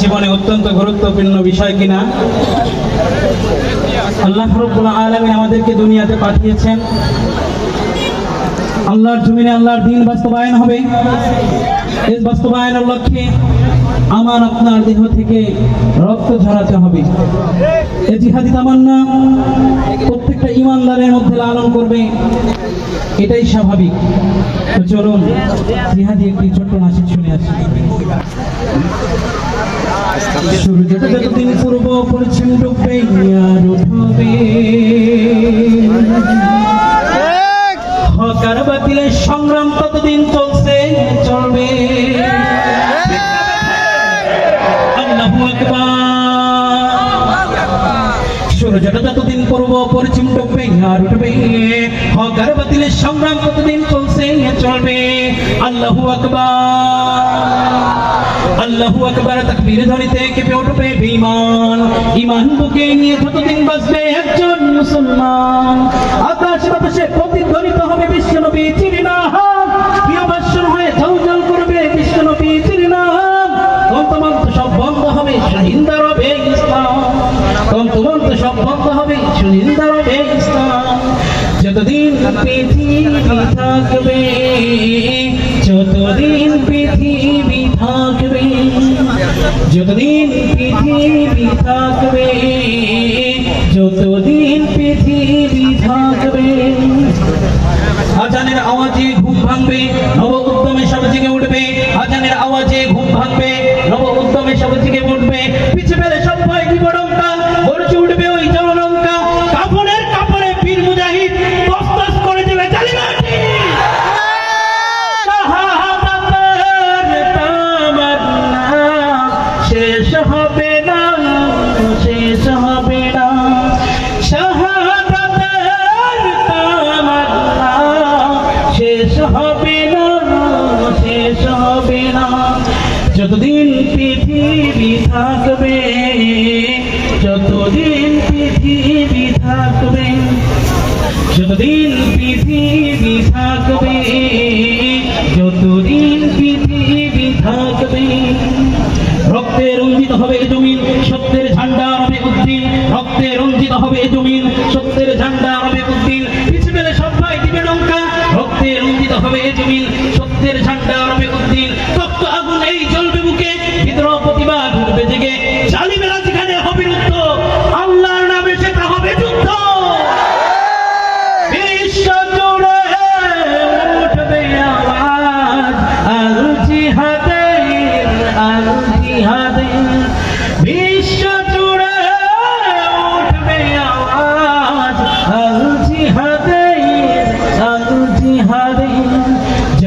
জীবনে অত্যন্ত গুরুত্বপূর্ণ বিষয় কিনা? আল্লাহ আলামিন আমাদেরকে দুনিয়াতে পাঠিয়েছেন। আল্লাহর জমিনে আল্লাহর দিন বাস্তবায়ন হবে। এই বাস্তবায়নের লক্ষ্যে আমার আপনার দেহ থেকে রক্ত ঝরাতে হবে। এ জিহাদি তামান্না প্রত্যেকটা ইমানদারের মধ্যে লালন করবে। এটাই স্বাভাবিক। তো চলুন, জিহাদি একটি ছোট্ট নাসিক শুনে আসি। সূর্যটা যতদিন পূর্ব ডুববে আর উঠবে। হকার বাতিলের সংগ্রাম ততদিন চলছে চলবে? সূর্যটা যতদিন পূর্ব পশ্চিম ডুববে আর উঠবে? হকার বাতিলের সংগ্রাম ততদিন চলছে চলবে? আল্লাহু আকবার। আল্লাহু আকবার তাকবীর ধ্বনিতে কেঁপে উঠবে বেঈমান। ঈমান বুকে নিয়ে যতদিন বাঁচবে একজন মুসলমান? আকাশ বাতাসে প্রতিধ্বনিত হবে বিশ্ব নবী চিরনাম প্রিয় বাসন হয়ে ঝলঝল করবে বিশ্ব নবী চিরনাম তন্তমন্ত সব বন্ধ হবে সুনিন্দা রবে ইসলাম। তন্তমন্ত সব বন্ধ হবে সুনিন্দা রবে ইসলাম। যতদিন পৃথিবী থাকবে, যতদিন যতদিন পৃথিবী থাকবে, যতদিন পৃথিবী থাকবে। আজানের আওয়াজে ঘুম ভাঙবে নব উদ্যমে সব জেগে উঠবে। আজানের আওয়াজে ঘুম ভাঙবে নব উদ্যমে সব জেগে উঠবে। হবে না, শেষ হবে না। শাহাদাতের তামান্না, শেষ হবে না, শেষ হবে না। যতদিন পৃথিবী থাকবে, যতদিন পৃথিবী থাকবে, যতদিন পৃথিবী থাকবে, যতদিন পৃথিবী থাকবে।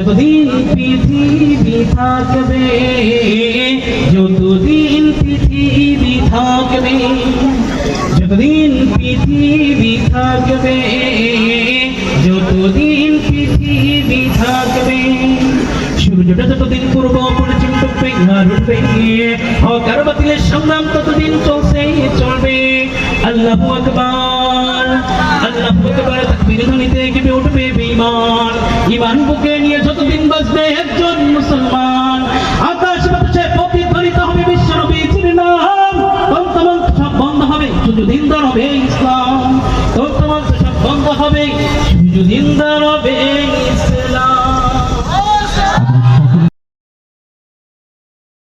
যতদিন পৃথিবী থাকবে, যতদিন পৃথিবী থাকবে, যতদিন পৃথিবী থাকবে, যতদিন পৃথিবী থাকবে। সূর্যটা যতদিন পূর্ব, পশ্চিম ডুববে আর উঠবে হকার বাতিলের সংগ্রাম ততদিন চলছে, চলবে। আল্লাহ আকবার আল্লাহ আকবার, তাকবীর ধ্বনিতে কেঁপে উঠবে বেঈমান। ঈমান বুকে নিয়ে হবে সূর্য দিন দাঁড়াবে